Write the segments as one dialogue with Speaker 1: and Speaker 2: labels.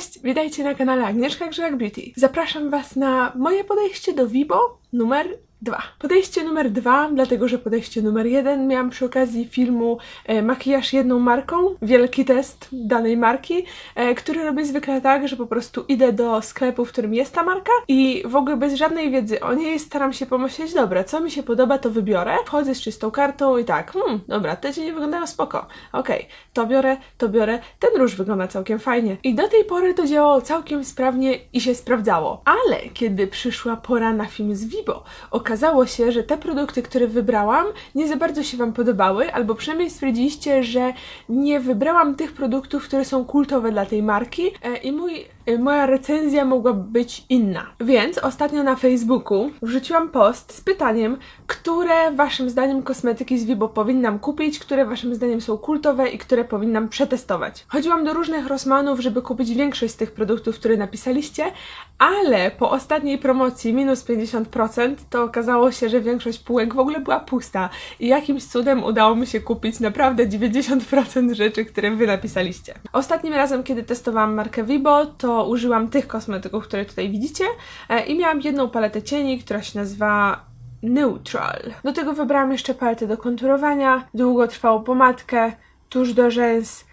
Speaker 1: Cześć, witajcie na kanale Agnieszka Grzech Beauty. Zapraszam Was na moje podejście do Vibo numer 2. Podejście numer 2, dlatego że podejście numer 1 miałam przy okazji filmu e, Makijaż jedną marką, wielki test danej marki, e, który robię zwykle tak, że po prostu idę do sklepu, w którym jest ta marka i w ogóle bez żadnej wiedzy o niej staram się pomyśleć, dobra, co mi się podoba, to wybiorę. Wchodzę z czystą kartą i tak, hmm, dobra, te cienie wyglądają spoko. Okej, to biorę, to biorę, ten róż wygląda całkiem fajnie. I do tej pory to działało całkiem sprawnie i się sprawdzało. Ale kiedy przyszła pora na film z Vibo, się, że te produkty, które wybrałam, nie za bardzo się Wam podobały, albo przynajmniej stwierdziliście, że nie wybrałam tych produktów, które są kultowe dla tej marki e, i mój, e, moja recenzja mogła być inna. Więc ostatnio na Facebooku wrzuciłam post z pytaniem, które Waszym zdaniem kosmetyki z Vibo powinnam kupić, które Waszym zdaniem są kultowe i które powinnam przetestować. Chodziłam do różnych Rossmanów, żeby kupić większość z tych produktów, które napisaliście, ale po ostatniej promocji minus 50% to okazało się, że większość półek w ogóle była pusta i jakimś cudem udało mi się kupić naprawdę 90% rzeczy, które wy napisaliście. Ostatnim razem, kiedy testowałam markę Vibo, to użyłam tych kosmetyków, które tutaj widzicie e, i miałam jedną paletę cieni, która się nazywa Neutral. Do tego wybrałam jeszcze paletę do konturowania, długotrwałą pomadkę, tuż do rzęs,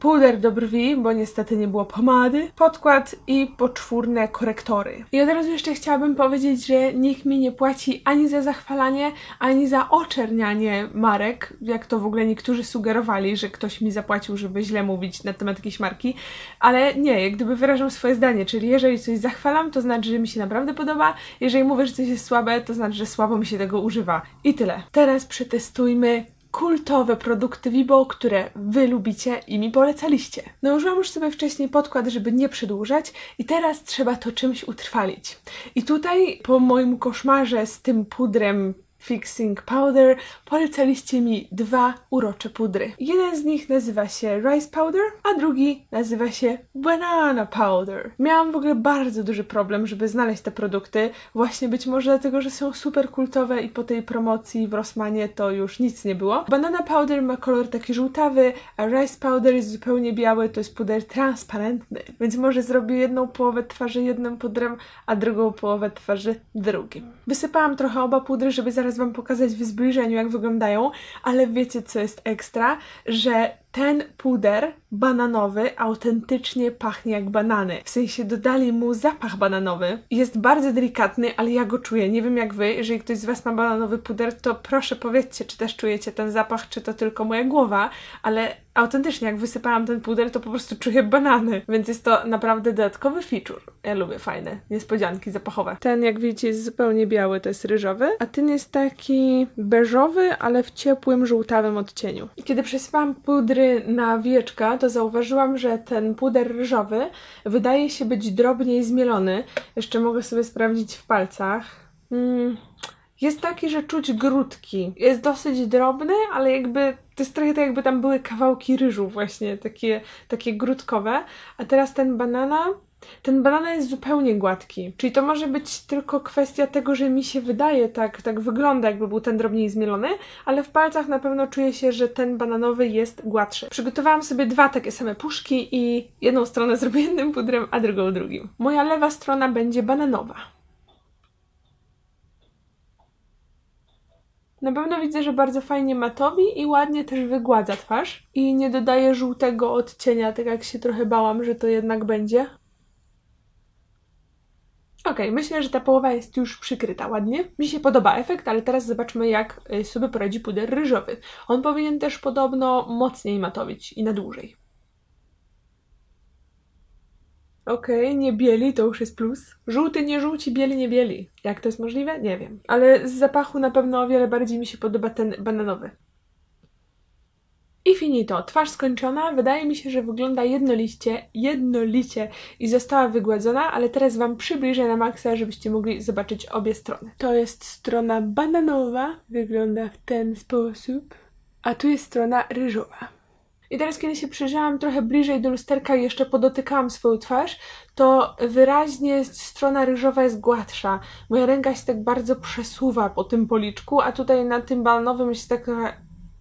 Speaker 1: puder do brwi, bo niestety nie było pomady, podkład i poczwórne korektory. I od razu jeszcze chciałabym powiedzieć, że nikt mi nie płaci ani za zachwalanie, ani za oczernianie marek, jak to w ogóle niektórzy sugerowali, że ktoś mi zapłacił, żeby źle mówić na temat jakiejś marki, ale nie, jak gdyby wyrażam swoje zdanie, czyli jeżeli coś zachwalam, to znaczy, że mi się naprawdę podoba, jeżeli mówię, że coś jest słabe, to znaczy, że słabo mi się tego używa. I tyle. Teraz przetestujmy kultowe produkty Vibo, które wy lubicie i mi polecaliście. Nałożyłam już sobie wcześniej podkład, żeby nie przedłużać i teraz trzeba to czymś utrwalić. I tutaj po moim koszmarze z tym pudrem Fixing Powder polecaliście mi dwa urocze pudry. Jeden z nich nazywa się Rice Powder, a drugi nazywa się Banana Powder. Miałam w ogóle bardzo duży problem, żeby znaleźć te produkty, właśnie być może dlatego, że są super kultowe i po tej promocji w Rossmanie to już nic nie było. Banana Powder ma kolor taki żółtawy, a Rice Powder jest zupełnie biały, to jest puder transparentny, więc może zrobię jedną połowę twarzy jednym pudrem, a drugą połowę twarzy drugim. Wysypałam trochę oba pudry, żeby zaraz Wam pokazać w zbliżeniu, jak wyglądają, ale wiecie, co jest ekstra? Że ten puder bananowy autentycznie pachnie jak banany. W sensie dodali mu zapach bananowy. Jest bardzo delikatny, ale ja go czuję. Nie wiem jak wy, jeżeli ktoś z was ma bananowy puder, to proszę powiedzcie, czy też czujecie ten zapach, czy to tylko moja głowa, ale autentycznie jak wysypałam ten puder, to po prostu czuję banany. Więc jest to naprawdę dodatkowy feature. Ja lubię fajne niespodzianki zapachowe. Ten, jak widzicie, jest zupełnie biały, to jest ryżowy, a ten jest taki beżowy, ale w ciepłym, żółtawym odcieniu. I kiedy przesypałam pudry na wieczka, to zauważyłam, że ten puder ryżowy wydaje się być drobniej zmielony. Jeszcze mogę sobie sprawdzić w palcach. Mm. Jest taki, że czuć grudki. Jest dosyć drobny, ale jakby to jest trochę tak, jakby tam były kawałki ryżu, właśnie takie, takie grudkowe. A teraz ten banana. Ten banana jest zupełnie gładki. Czyli to może być tylko kwestia tego, że mi się wydaje tak, tak wygląda, jakby był ten drobniej zmielony, ale w palcach na pewno czuję się, że ten bananowy jest gładszy. Przygotowałam sobie dwa takie same puszki i jedną stronę zrobię jednym pudrem, a drugą drugim. Moja lewa strona będzie bananowa. Na pewno widzę, że bardzo fajnie matowi i ładnie też wygładza twarz. I nie dodaje żółtego odcienia, tak jak się trochę bałam, że to jednak będzie. Okej, myślę, że ta połowa jest już przykryta ładnie. Mi się podoba efekt, ale teraz zobaczmy, jak y, sobie poradzi puder ryżowy. On powinien też podobno mocniej matowić i na dłużej. Okej, nie bieli, to już jest plus. Żółty nie żółci, bieli nie bieli. Jak to jest możliwe? Nie wiem. Ale z zapachu na pewno o wiele bardziej mi się podoba ten bananowy. I finito. Twarz skończona. Wydaje mi się, że wygląda jednolicie, jednolicie i została wygładzona, ale teraz Wam przybliżę na maksa, żebyście mogli zobaczyć obie strony. To jest strona bananowa. Wygląda w ten sposób. A tu jest strona ryżowa. I teraz, kiedy się przyjrzałam trochę bliżej do lusterka i jeszcze podotykałam swoją twarz, to wyraźnie strona ryżowa jest gładsza. Moja ręka się tak bardzo przesuwa po tym policzku, a tutaj na tym bananowym się tak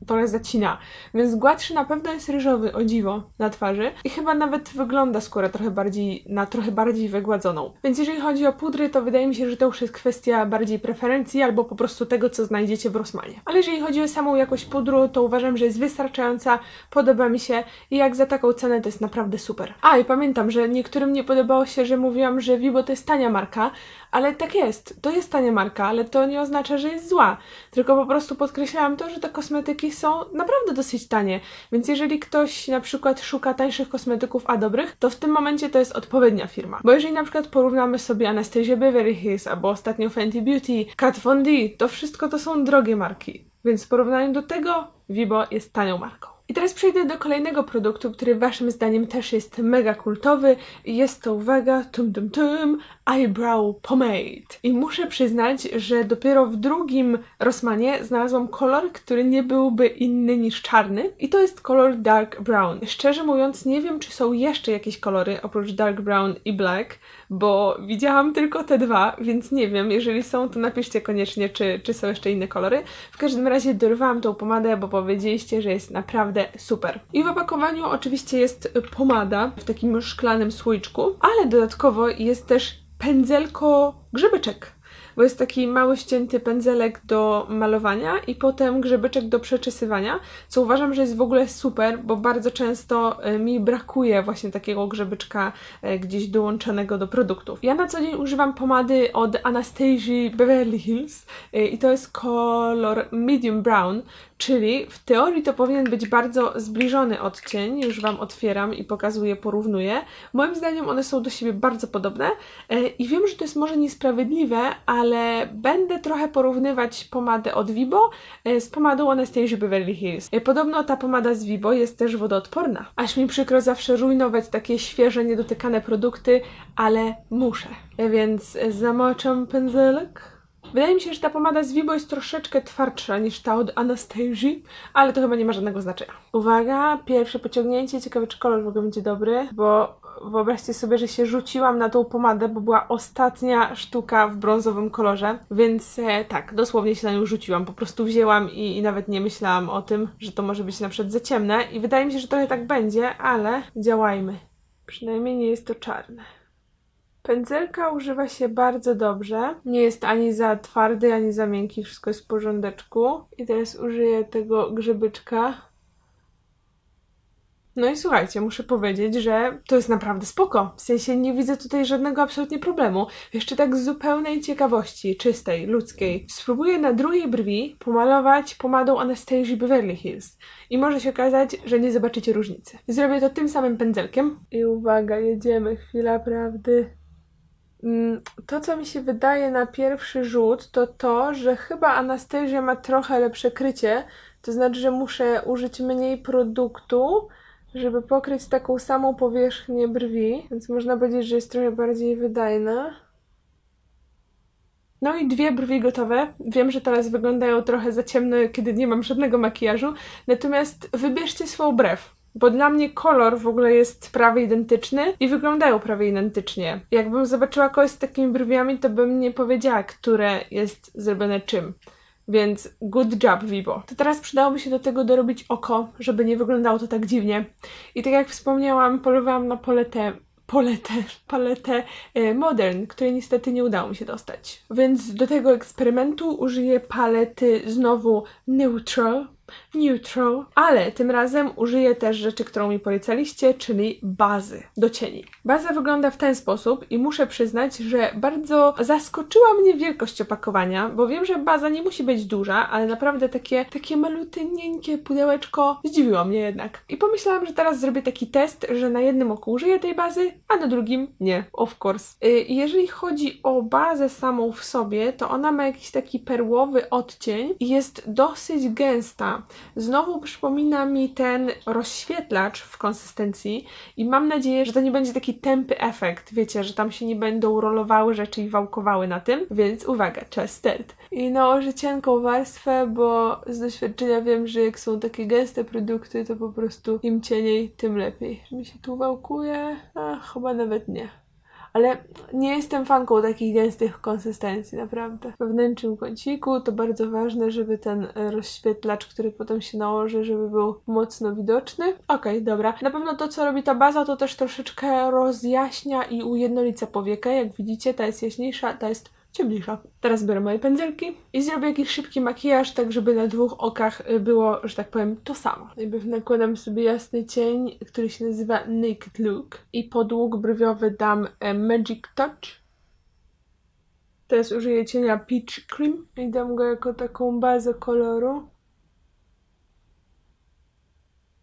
Speaker 1: trochę zacina. Więc gładszy na pewno jest ryżowy, o dziwo, na twarzy. I chyba nawet wygląda skóra trochę bardziej, na trochę bardziej wygładzoną. Więc jeżeli chodzi o pudry, to wydaje mi się, że to już jest kwestia bardziej preferencji albo po prostu tego, co znajdziecie w Rossmanie. Ale jeżeli chodzi o samą jakość pudru, to uważam, że jest wystarczająca, podoba mi się i jak za taką cenę to jest naprawdę super. A i pamiętam, że niektórym nie podobało się, że mówiłam, że Vibo to jest tania marka, ale tak jest, to jest tania marka, ale to nie oznacza, że jest zła. Tylko po prostu podkreślałam to, że te kosmetyki są naprawdę dosyć tanie. Więc jeżeli ktoś na przykład szuka tańszych kosmetyków, a dobrych, to w tym momencie to jest odpowiednia firma. Bo jeżeli na przykład porównamy sobie Anastasia Beverly Hills albo ostatnio Fenty Beauty, Kat Von D, to wszystko to są drogie marki. Więc w porównaniu do tego Vibo jest tanią marką. I teraz przejdę do kolejnego produktu, który waszym zdaniem też jest mega kultowy. Jest to, uwaga, tum tum tum, Eyebrow Pomade. I muszę przyznać, że dopiero w drugim Rossmanie znalazłam kolor, który nie byłby inny niż czarny. I to jest kolor Dark Brown. Szczerze mówiąc, nie wiem, czy są jeszcze jakieś kolory oprócz Dark Brown i Black, bo widziałam tylko te dwa, więc nie wiem. Jeżeli są, to napiszcie koniecznie, czy, czy są jeszcze inne kolory. W każdym razie dorwałam tą pomadę, bo powiedzieliście, że jest naprawdę super. I w opakowaniu oczywiście jest pomada w takim szklanym słoiczku, ale dodatkowo jest też pędzelko grzebyczek. Bo jest taki mały ścięty pędzelek do malowania i potem grzebyczek do przeczesywania, co uważam, że jest w ogóle super, bo bardzo często e, mi brakuje właśnie takiego grzebyczka e, gdzieś dołączonego do produktów. Ja na co dzień używam pomady od Anastasia Beverly Hills e, i to jest kolor medium brown, czyli w teorii to powinien być bardzo zbliżony odcień. Już Wam otwieram i pokazuję, porównuję. Moim zdaniem one są do siebie bardzo podobne e, i wiem, że to jest może niesprawiedliwe, ale będę trochę porównywać pomadę od Vibo e, z pomadą Anastasia Beverly Hills. E, Podobno ta pomada z Vibo jest też wodoodporna. Aż mi przykro zawsze rujnować takie świeże, niedotykane produkty, ale muszę. Więc zamoczam pędzelek. Wydaje mi się, że ta pomada z Vibo jest troszeczkę twardsza niż ta od Anastasii, ale to chyba nie ma żadnego znaczenia. Uwaga, pierwsze pociągnięcie, ciekawe czy kolor w ogóle będzie dobry, bo wyobraźcie sobie, że się rzuciłam na tą pomadę, bo była ostatnia sztuka w brązowym kolorze, więc e, tak, dosłownie się na nią rzuciłam, po prostu wzięłam i, i nawet nie myślałam o tym, że to może być na przykład za ciemne i wydaje mi się, że trochę tak będzie, ale działajmy. Przynajmniej nie jest to czarne. Pędzelka używa się bardzo dobrze. Nie jest ani za twardy, ani za miękki. Wszystko jest w porządeczku. I teraz użyję tego grzebyczka. No i słuchajcie, muszę powiedzieć, że to jest naprawdę spoko. W sensie nie widzę tutaj żadnego absolutnie problemu. Jeszcze tak z zupełnej ciekawości, czystej, ludzkiej, spróbuję na drugiej brwi pomalować pomadą Anastasia Beverly Hills. I może się okazać, że nie zobaczycie różnicy. Zrobię to tym samym pędzelkiem. I uwaga, jedziemy. Chwila prawdy. Mm, To, co mi się wydaje na pierwszy rzut, to to, że chyba Anastasia ma trochę lepsze krycie. To znaczy, że muszę użyć mniej produktu, żeby pokryć taką samą powierzchnię brwi. Więc można powiedzieć, że jest trochę bardziej wydajna. No i dwie brwi gotowe. Wiem, że teraz wyglądają trochę za ciemno, kiedy nie mam żadnego makijażu. Natomiast wybierzcie swą brew. Bo dla mnie kolor w ogóle jest prawie identyczny i wyglądają prawie identycznie. Jakbym zobaczyła kogoś z takimi brwiami, to bym nie powiedziała, które jest zrobione czym. Więc good job, Vibo. To teraz przydałoby się do tego dorobić oko, żeby nie wyglądało to tak dziwnie. I tak jak wspomniałam, polowałam na poletę paletę, paletę e, Modern, której niestety nie udało mi się dostać. Więc do tego eksperymentu użyję palety znowu Neutral, Neutral, ale tym razem użyję też rzeczy, którą mi polecaliście, czyli bazy do cieni. Baza wygląda w ten sposób i muszę przyznać, że bardzo zaskoczyła mnie wielkość opakowania, bo wiem, że baza nie musi być duża, ale naprawdę takie, takie malutynieńkie pudełeczko zdziwiło mnie jednak. I pomyślałam, że teraz zrobię taki test, że na jednym oku użyję tej bazy, a na drugim nie, of course. Y, jeżeli chodzi o bazę samą w sobie, to ona ma jakiś taki perłowy odcień i jest dosyć gęsta. Znowu przypomina mi ten rozświetlacz w konsystencji i mam nadzieję, że to nie będzie taki tępy efekt, wiecie, że tam się nie będą rolowały rzeczy i wałkowały na tym, więc uwaga, czas. I nałożę cienką warstwę, bo z doświadczenia wiem, że jak są takie gęste produkty, to po prostu im cieniej, tym lepiej. Mi się tu wałkuje? A, chyba nawet nie. Ale nie jestem fanką takich gęstych konsystencji, naprawdę. W wewnętrznym kąciku to bardzo ważne, żeby ten rozświetlacz, który potem się nałoży, żeby był mocno widoczny. Okej, dobra. Na pewno to, co robi ta baza, to też troszeczkę rozjaśnia i ujednolica powiekę. Jak widzicie, ta jest jaśniejsza, ta jest ciemniejsza. Teraz biorę moje pędzelki i zrobię jakiś szybki makijaż, tak żeby na dwóch okach y, było, że tak powiem, to samo. Najpierw nakładam sobie jasny cień, który się nazywa Naked Look i pod łuk brwiowy dam e, Magic Touch. Teraz użyję cienia Peach Cream i dam go jako taką bazę koloru.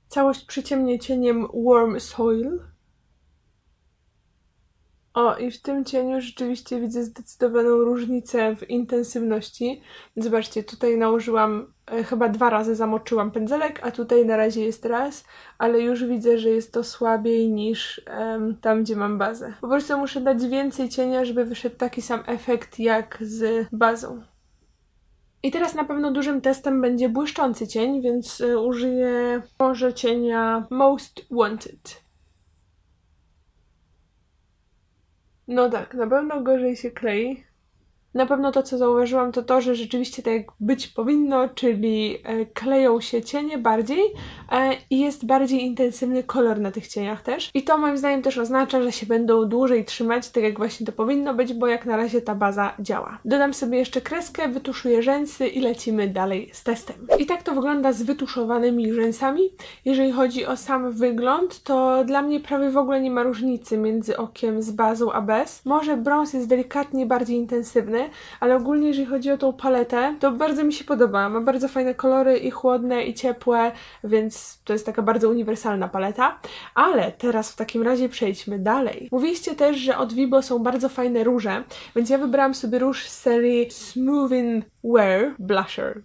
Speaker 1: Całość przyciemnię cieniem Warm Soil. O, i w tym cieniu rzeczywiście widzę zdecydowaną różnicę w intensywności. Zobaczcie, tutaj nałożyłam, e, chyba dwa razy zamoczyłam pędzelek, a tutaj na razie jest raz, ale już widzę, że jest to słabiej niż tam, gdzie mam bazę. Po prostu muszę dać więcej cienia, żeby wyszedł taki sam efekt jak z bazą. I teraz na pewno dużym testem będzie błyszczący cień, więc y, użyję może cienia Most Wanted. No tak, na pewno gorzej się klei. Na pewno to, co zauważyłam, to to, że rzeczywiście tak jak być powinno, czyli e, kleją się cienie bardziej e, i jest bardziej intensywny kolor na tych cieniach też. I to moim zdaniem też oznacza, że się będą dłużej trzymać, tak jak właśnie to powinno być, bo jak na razie ta baza działa. Dodam sobie jeszcze kreskę, wytuszuję rzęsy i lecimy dalej z testem. I tak to wygląda z wytuszowanymi rzęsami. Jeżeli chodzi o sam wygląd, to dla mnie prawie w ogóle nie ma różnicy między okiem z bazą a bez. Może brąz jest delikatnie bardziej intensywny, ale ogólnie jeżeli chodzi o tą paletę, to bardzo mi się podoba. Ma bardzo fajne kolory i chłodne i ciepłe, więc to jest taka bardzo uniwersalna paleta. Ale teraz w takim razie przejdźmy dalej. Mówiliście też, że od Vibo są bardzo fajne róże, więc ja wybrałam sobie róż z serii Smoothing Wear Blusher.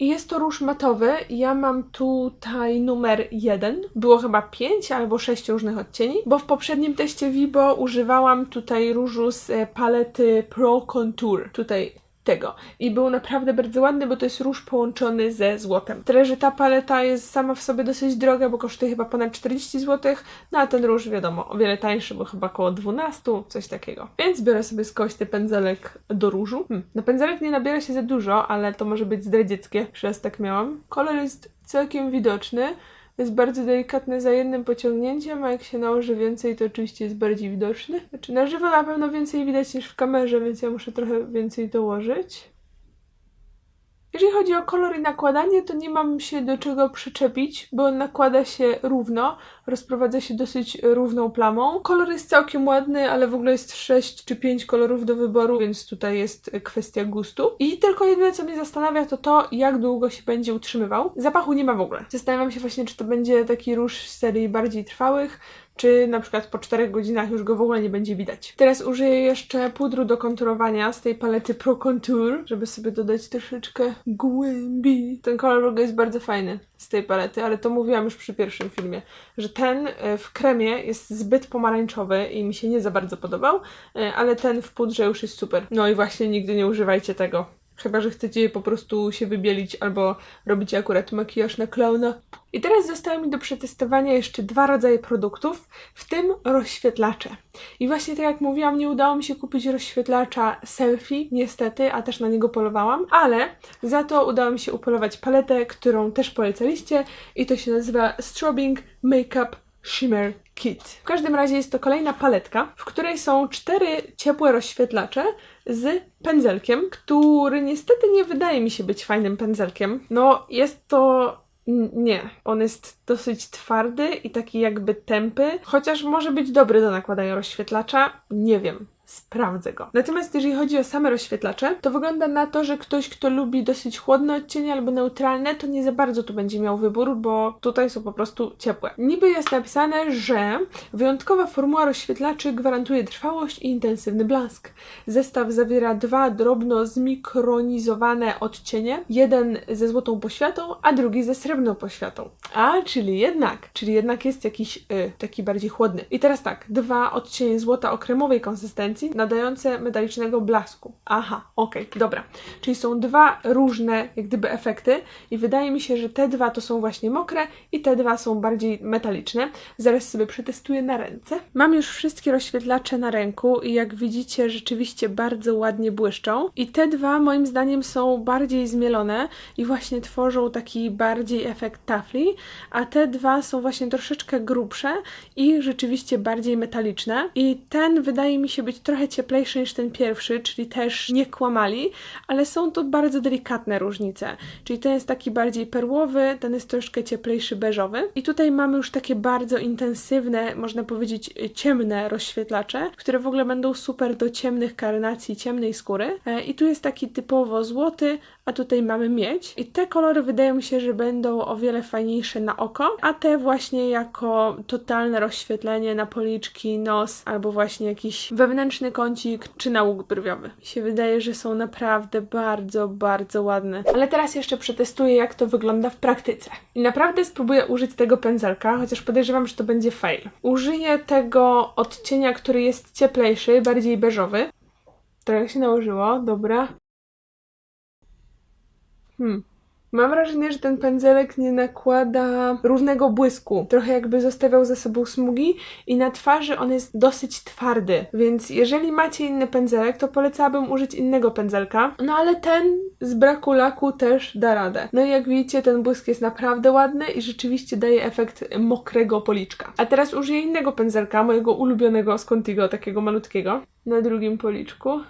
Speaker 1: Jest to róż matowy. Ja mam tutaj numer 1. Było chyba 5 albo 6 różnych odcieni, bo w poprzednim teście Vibo używałam tutaj różu z e, palety Pro Contour. Tutaj tego. I był naprawdę bardzo ładny, bo to jest róż połączony ze złotem. Tyle, że ta paleta jest sama w sobie dosyć droga, bo kosztuje chyba ponad 40 zł, no a ten róż wiadomo, o wiele tańszy, bo chyba około 12, coś takiego. Więc biorę sobie z kości pędzelek do różu. Hmm. Na pędzelek nie nabiera się za dużo, ale to może być zdradzieckie, przez tak miałam. Kolor jest całkiem widoczny. Jest bardzo delikatny za jednym pociągnięciem, a jak się nałoży więcej, to oczywiście jest bardziej widoczny. Znaczy na żywo na pewno więcej widać niż w kamerze, więc ja muszę trochę więcej dołożyć. Jeżeli chodzi o kolor i nakładanie, to nie mam się do czego przyczepić, bo nakłada się równo, rozprowadza się dosyć równą plamą. Kolor jest całkiem ładny, ale w ogóle jest 6 czy 5 kolorów do wyboru, więc tutaj jest kwestia gustu. I tylko jedyne, co mnie zastanawia, to to, jak długo się będzie utrzymywał. Zapachu nie ma w ogóle. Zastanawiam się właśnie, czy to będzie taki róż z serii bardziej trwałych, czy na przykład po 4 godzinach już go w ogóle nie będzie widać. Teraz użyję jeszcze pudru do konturowania z tej palety Pro Contour, żeby sobie dodać troszeczkę głębi. Ten kolor jest bardzo fajny z tej palety, ale to mówiłam już przy pierwszym filmie, że ten e, w kremie jest zbyt pomarańczowy i mi się nie za bardzo podobał, e, ale ten w pudrze już jest super. No i właśnie nigdy nie używajcie tego. Chyba, że chcecie po prostu się wybielić albo robicie akurat makijaż na klauna. I teraz zostały mi do przetestowania jeszcze dwa rodzaje produktów, w tym rozświetlacze. I właśnie tak jak mówiłam, nie udało mi się kupić rozświetlacza selfie, niestety, a też na niego polowałam, ale za to udało mi się upolować paletę, którą też polecaliście i to się nazywa Strobing Makeup Shimmer Kit. W każdym razie jest to kolejna paletka, w której są cztery ciepłe rozświetlacze z pędzelkiem, który niestety nie wydaje mi się być fajnym pędzelkiem. No, jest to Nie, on jest dosyć twardy i taki jakby tępy, chociaż może być dobry do nakładania rozświetlacza, nie wiem. Sprawdzę go. Natomiast jeżeli chodzi o same rozświetlacze, to wygląda na to, że ktoś, kto lubi dosyć chłodne odcienie albo neutralne, to nie za bardzo tu będzie miał wybór, bo tutaj są po prostu ciepłe. Niby jest napisane, że wyjątkowa formuła rozświetlaczy gwarantuje trwałość i intensywny blask. Zestaw zawiera dwa drobno zmikronizowane odcienie, jeden ze złotą poświatą, a drugi ze srebrną poświatą. A, czyli jednak, czyli jednak jest jakiś y, taki bardziej chłodny. I teraz tak, dwa odcienie złota o kremowej konsystencji, konsystencji, nadające metalicznego blasku. Aha, okej, dobra. Czyli są dwa różne, jak gdyby, efekty i wydaje mi się, że te dwa to są właśnie mokre i te dwa są bardziej metaliczne. Zaraz sobie przetestuję na ręce. Mam już wszystkie rozświetlacze na ręku i jak widzicie, rzeczywiście bardzo ładnie błyszczą. I te dwa moim zdaniem są bardziej zmielone i właśnie tworzą taki bardziej efekt tafli, a te dwa są właśnie troszeczkę grubsze i rzeczywiście bardziej metaliczne. I ten wydaje mi się być trochę cieplejszy niż ten pierwszy, czyli też nie kłamali, ale są to bardzo delikatne różnice. Czyli ten jest taki bardziej perłowy, ten jest troszkę cieplejszy beżowy. I tutaj mamy już takie bardzo intensywne, można powiedzieć ciemne rozświetlacze, które w ogóle będą super do ciemnych karnacji, ciemnej skóry. E, I tu jest taki typowo złoty, a tutaj mamy miedź. I te kolory wydają mi się, że będą o wiele fajniejsze na oko, a te właśnie jako totalne rozświetlenie na policzki, nos, albo właśnie jakiś wewnętrzny kącik, czy na łuk brwiowy. Mi się wydaje, że są naprawdę bardzo, bardzo ładne. Ale teraz jeszcze przetestuję, jak to wygląda w praktyce. I naprawdę spróbuję użyć tego pędzelka, chociaż podejrzewam, że to będzie fail. Użyję tego odcienia, który jest cieplejszy, bardziej beżowy. Trochę się nałożyło, dobra. Hmm. Mam wrażenie, że ten pędzelek nie nakłada równego błysku. Trochę jakby zostawiał za sobą smugi i na twarzy on jest dosyć twardy. Więc jeżeli macie inny pędzelek, to polecałabym użyć innego pędzelka. No ale ten z braku laku też da radę. No i jak widzicie, ten błysk jest naprawdę ładny i rzeczywiście daje efekt mokrego policzka. A teraz użyję innego pędzelka, mojego ulubionego z Contigo, takiego malutkiego. Na drugim policzku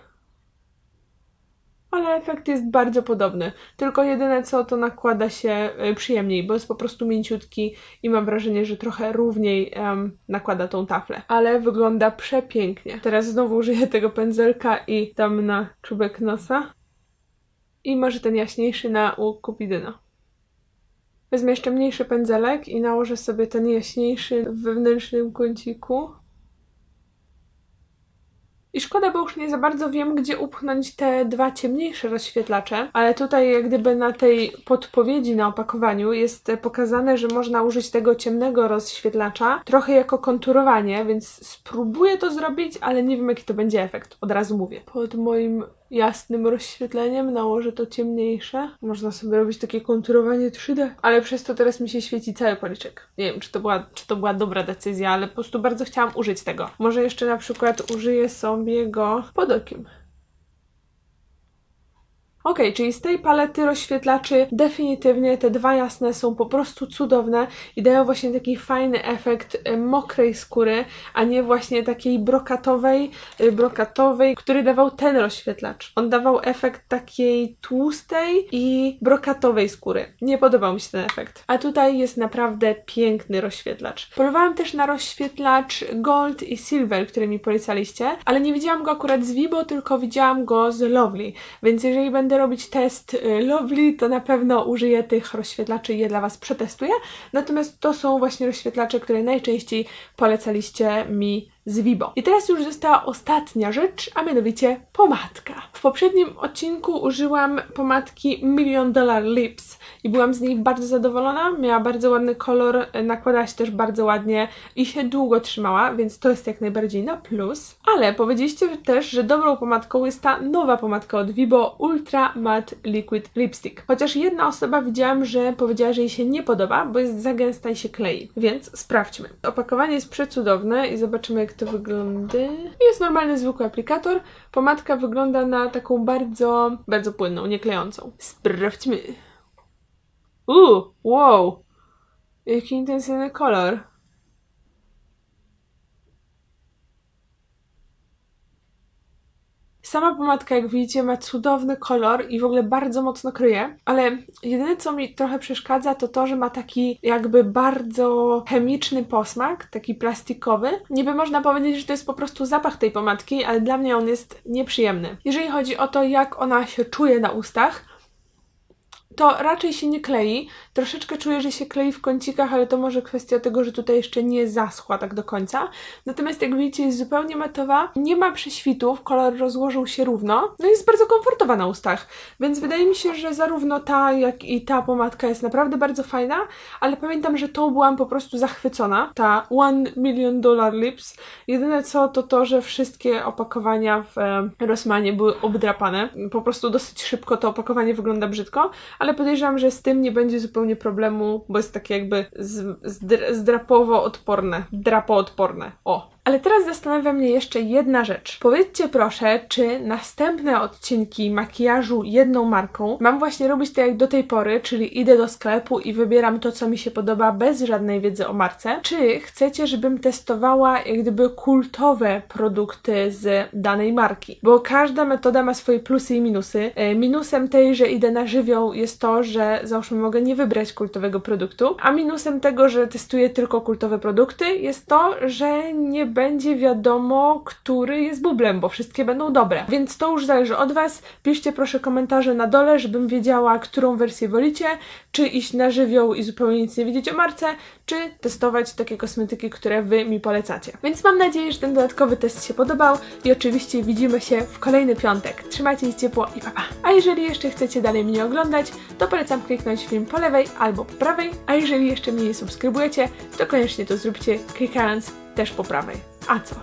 Speaker 1: ale efekt jest bardzo podobny. Tylko jedyne co to nakłada się y, przyjemniej, bo jest po prostu mięciutki i mam wrażenie, że trochę równiej um, nakłada tą taflę. Ale wygląda przepięknie. Teraz znowu użyję tego pędzelka i dam na czubek nosa. I może ten jaśniejszy na łuk kupidyna. Wezmę jeszcze mniejszy pędzelek i nałożę sobie ten jaśniejszy w wewnętrznym kąciku. I szkoda, bo już nie za bardzo wiem, gdzie upchnąć te dwa ciemniejsze rozświetlacze, ale tutaj jak gdyby na tej podpowiedzi na opakowaniu jest pokazane, że można użyć tego ciemnego rozświetlacza trochę jako konturowanie, więc spróbuję to zrobić, ale nie wiem jaki to będzie efekt, od razu mówię. Pod moim jasnym rozświetleniem nałożę to ciemniejsze. Można sobie robić takie konturowanie 3D, ale przez to teraz mi się świeci cały policzek. Nie wiem, czy to była, czy to była dobra decyzja, ale po prostu bardzo chciałam użyć tego. Może jeszcze na przykład użyję sobie go pod okiem. Ok, czyli z tej palety rozświetlaczy definitywnie te dwa jasne są po prostu cudowne i dają właśnie taki fajny efekt e, mokrej skóry, a nie właśnie takiej brokatowej, e, brokatowej, który dawał ten rozświetlacz. On dawał efekt takiej tłustej i brokatowej skóry. Nie podobał mi się ten efekt. A tutaj jest naprawdę piękny rozświetlacz. Polowałam też na rozświetlacz Gold i Silver, który mi polecaliście, ale nie widziałam go akurat z Vibo, tylko widziałam go z Lovely, więc jeżeli będę robić test y, Lovely, to na pewno użyję tych rozświetlaczy i je dla Was przetestuję. Natomiast to są właśnie rozświetlacze, które najczęściej polecaliście mi z Vibo. I teraz już została ostatnia rzecz, a mianowicie pomadka. W poprzednim odcinku użyłam pomadki Million Dollar Lips i byłam z niej bardzo zadowolona. Miała bardzo ładny kolor, nakładała się też bardzo ładnie i się długo trzymała, więc to jest jak najbardziej na plus. Ale powiedzieliście też, że dobrą pomadką jest ta nowa pomadka od Vibo Ultra Matte Liquid Lipstick. Chociaż jedna osoba widziałam, że powiedziała, że jej się nie podoba, bo jest za gęsta i się klei. Więc sprawdźmy. Opakowanie jest przecudowne i zobaczymy jak to wygląda. Jest normalny, zwykły aplikator. Pomadka wygląda na taką bardzo, bardzo płynną, nie klejącą. Sprawdźmy. Uuu, wow! Jaki intensywny kolor. Sama pomadka, jak widzicie, ma cudowny kolor i w ogóle bardzo mocno kryje, ale jedyne co mi trochę przeszkadza to to, że ma taki jakby bardzo chemiczny posmak, taki plastikowy. Niby można powiedzieć, że to jest po prostu zapach tej pomadki, ale dla mnie on jest nieprzyjemny. Jeżeli chodzi o to, jak ona się czuje na ustach, to raczej się nie klei. Troszeczkę czuję, że się klei w kącikach, ale to może kwestia tego, że tutaj jeszcze nie zaschła tak do końca. Natomiast jak widzicie jest zupełnie matowa, nie ma prześwitów, kolor rozłożył się równo, no i jest bardzo komfortowa na ustach. Więc wydaje mi się, że zarówno ta, jak i ta pomadka jest naprawdę bardzo fajna, ale pamiętam, że tą byłam po prostu zachwycona. Ta One Million Dollar Lips. Jedyne co to to, że wszystkie opakowania w e, Rossmanie były obdrapane. Po prostu dosyć szybko to opakowanie wygląda brzydko, ale podejrzewam, że z tym nie będzie zupełnie problemu, bo jest takie jakby z, zdr- zdrapowo-odporne. Drapo-odporne. O, ale teraz zastanawia mnie jeszcze jedna rzecz. Powiedzcie proszę, czy następne odcinki makijażu jedną marką mam właśnie robić tak jak do tej pory, czyli idę do sklepu i wybieram to, co mi się podoba bez żadnej wiedzy o marce, czy chcecie, żebym testowała jak gdyby kultowe produkty z danej marki? Bo każda metoda ma swoje plusy i minusy. E, Minusem tej, że idę na żywioł jest to, że załóżmy mogę nie wybrać kultowego produktu, a minusem tego, że testuję tylko kultowe produkty jest to, że nie będzie wiadomo, który jest bublem, bo wszystkie będą dobre. Więc to już zależy od Was. Piszcie proszę komentarze na dole, żebym wiedziała, którą wersję wolicie, czy iść na żywioł i zupełnie nic nie wiedzieć o marce, czy testować takie kosmetyki, które Wy mi polecacie. Więc mam nadzieję, że ten dodatkowy test się podobał i oczywiście widzimy się w kolejny piątek. Trzymajcie się ciepło i pa pa. A jeżeli jeszcze chcecie dalej mnie oglądać, to polecam kliknąć film po lewej albo po prawej, a jeżeli jeszcze mnie nie subskrybujecie, to koniecznie to zróbcie klikając też po prawej. A co?